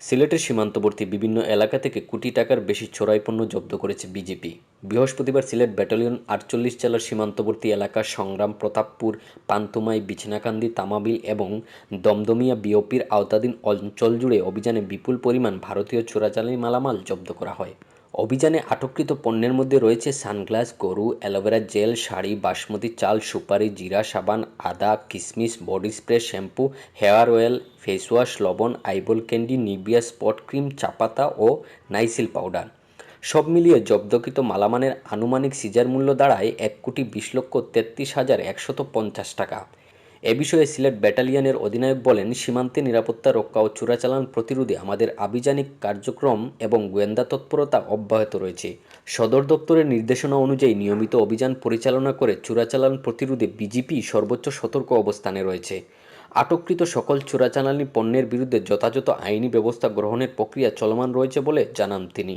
সিলেটের সীমান্তবর্তী বিভিন্ন এলাকা থেকে কোটি টাকার বেশি চোরাই পণ্য জব্দ করেছে বিজেপি। বৃহস্পতিবার সিলেট ব্যাটালিয়ন আটচল্লিশ জেলার সীমান্তবর্তী এলাকার সংগ্রাম, প্রতাপপুর, পান্তুমাই, বিছনাকান্দি, তামাবিল এবং দমদমিয়া বিওপির আওতাধীন অঞ্চল জুড়ে অভিযানে বিপুল পরিমাণ ভারতীয় চোরাচালানি মালামাল জব্দ করা হয়। অভিযানে আটককৃত পণ্যের মধ্যে রয়েছে সানগ্লাস, গরু, অ্যালোভেরা জেল, শাড়ি, বাসমতি চাল, সুপারি, জিরা, সাবান, আদা কিশমিশ body spray, shampoo, hair oil, face wash, লবণ, eyeball candy Nivea spot cream, চাপাতা ও নাইসিল পাউডার। সব মিলিয়ে জব্দকৃত মালামানের আনুমানিক সিজার মূল্য দাঁড়ায় এক কোটি বিশ লক্ষ তেত্রিশ হাজার একশত পঞ্চাশ টাকা। এ বিষয়ে সিলেট ব্যাটালিয়নের অধিনায়ক বলেন, সীমান্তে নিরাপত্তা রক্ষা ও চোরাচালান প্রতিরোধে আমাদের আভিযানিক কার্যক্রম এবং গোয়েন্দা তৎপরতা অব্যাহত রয়েছে। সদর দপ্তরের নির্দেশনা অনুযায়ী নিয়মিত অভিযান পরিচালনা করে চোরাচালান প্রতিরোধে বিজিপি সর্বোচ্চ সতর্ক অবস্থানে রয়েছে। আটককৃত সকল চোরাচালানি পণ্যের বিরুদ্ধে যথাযথ আইনি ব্যবস্থা গ্রহণের প্রক্রিয়া চলমান রয়েছে বলে জানান তিনি।